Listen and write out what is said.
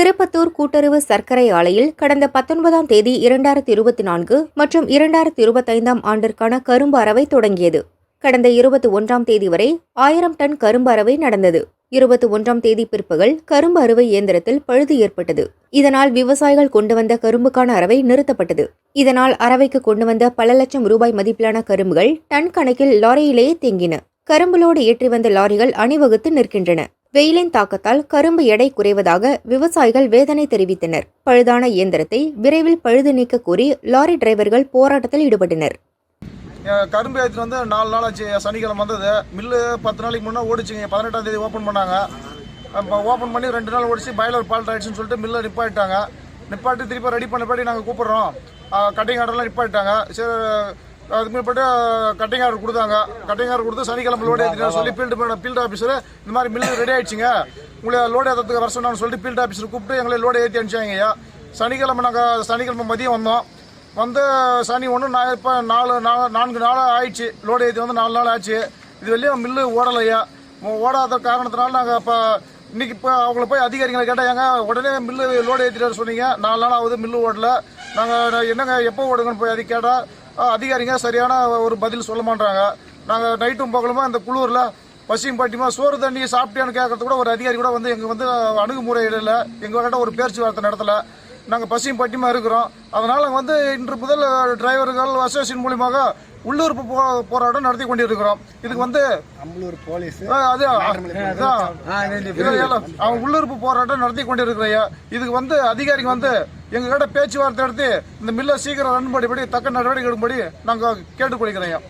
திருப்பத்தூர் கூட்டுறவு சர்க்கரை ஆலையில் கடந்த பத்தொன்பதாம் தேதி இரண்டாயிரத்தி இருபத்தி நான்கு மற்றும் இரண்டாயிரத்தி இருபத்தைந்தாம் ஆண்டிற்கான கரும்பு அறவை தொடங்கியது. கடந்த இருபத்தி ஒன்றாம் தேதி வரை ஆயிரம் டன் கரும்பு அறவை நடந்தது. இருபத்தி ஒன்றாம் தேதி பிற்பகல் கரும்பு அறுவை இயந்திரத்தில் பழுது ஏற்பட்டது. இதனால் விவசாயிகள் கொண்டு வந்த கரும்புக்கான அறவை நிறுத்தப்பட்டது. இதனால் அறவைக்கு கொண்டு வந்த பல லட்சம் ரூபாய் மதிப்பிலான கரும்புகள் டன் கணக்கில் லாரியிலேயே தேங்கின. கரும்புலோடு ஏற்றி வந்த லாரிகள் அணிவகுத்து நிற்கின்றன. வெயிலின் தாக்கத்தால் கரும்பு எடை குறைவதாக விவசாயிகள் வேதனை தெரிவித்தனர். பழுதான இயந்திரத்தை விரைவில் பழுது நீக்க கோரி லாரி டிரைவர்கள் போராட்டத்தில் ஈடுபட்டனர். கரும்பு ஏற்றிட்டு வந்து நாலு நாள் ஆச்சு சனிக்கிழமை வந்தது. மில்லு பத்து நாளைக்கு முன்னே ஓடிச்சுங்க. பதினெட்டாம் தேதி ஓப்பன் பண்ணாங்க. இப்போ ஓப்பன் பண்ணி ரெண்டு நாள் ஓடிச்சு பாய்லர் பால்ட் ஆயிடுச்சுன்னு சொல்லிட்டு மில்லை நிப்பாட்டிட்டாங்க நிப்பாட்டி திருப்பி ரெடி பண்ணபடி நாங்கள் கூப்பிட்றோம். கட்டிங் ஆர்டர்லாம் நிப்பாட்டிட்டாங்க சரி அதுக்கு மேற்பட்டு கட்டிங் ஆர்டர் கொடுத்தாங்க. கட்டிங் ஆர்டர் கொடுத்து சனிக்கிழமை லோடு ஏற்றிட்டு சொல்லி ஃபீல்டு ஃபீல்டு ஆஃபீஸர் இந்த மாதிரி மில்லு ரெடி ஆயிடுச்சுங்க. உங்களை லோடு ஏற்றத்துக்கு வர சொன்னான்னு சொல்லிட்டு ஃபீல்டு ஆஃபீஸர் கூப்பிட்டு எங்களை லோடு ஏற்றி அனுப்பிச்சாங்க ஐயா சனிக்கிழமை நாங்கள் சனிக்கிழமை மதியம் வந்தோம். வந்து சனி ஒன்று நான் இப்போ நாலு நா- நான்கு நாள் ஆயிடுச்சு. லோடு ஏற்றி வந்து நாலு நாள் ஆச்சு. இது வெளியும் மில்லு ஓடலையா ஓடாத காரணத்தினால நாங்கள் இப்போ இன்னைக்கு இப்போ அவங்கள போய் அதிகாரிகளை கேட்டால் ஏங்க உடனே மில்லு லோடு ஏற்றிட்டு சொன்னீங்க. நாலு நாள் ஆகுது மில்லு ஓடல. நாங்கள் என்னங்க எப்போ ஓடுங்கன்னு போய் அது கேட்டால் அதிகாரிங்க சரியான ஒரு பதில் சொல்ல மாட்டாங்க நாங்கள் நைட்டும் பகலுமா இந்த குளூரில் பசியும் பாட்டியுமா சோறு தண்ணி சாப்பிட்டியான்னு கேட்கறது கூட ஒரு அதிகாரி கூட வந்து எங்கள் வந்து அணுகுமுறை இல்லை எங்ககிட்ட ஒரு பேச்சுவார்த்தை நடத்தலை. நாங்கள் பசியும் பட்டியமா இருக்கிறோம். அதனால் வந்து இன்று முதல் டிரைவர்கள் அசோசியேஷன் மூலியமாக உள்ளூர் போ போராட்டம் நடத்தி கொண்டிருக்கிறோம். இதுக்கு வந்து அம்பலூர் போலீஸ் அவன் உள்ளுறுப்பு போராட்டம் நடத்தி கொண்டிருக்கிறையா இதுக்கு வந்து அதிகாரிங்க வந்து எங்க கிட்ட பேச்சுவார்த்தை நடத்தி இந்த மில்லை சீக்கிரம் ரன் படிபடி தக்க நடவடிக்கை எடுக்கும்படி நாங்கள் கேட்டுக்கொள்கிறோம்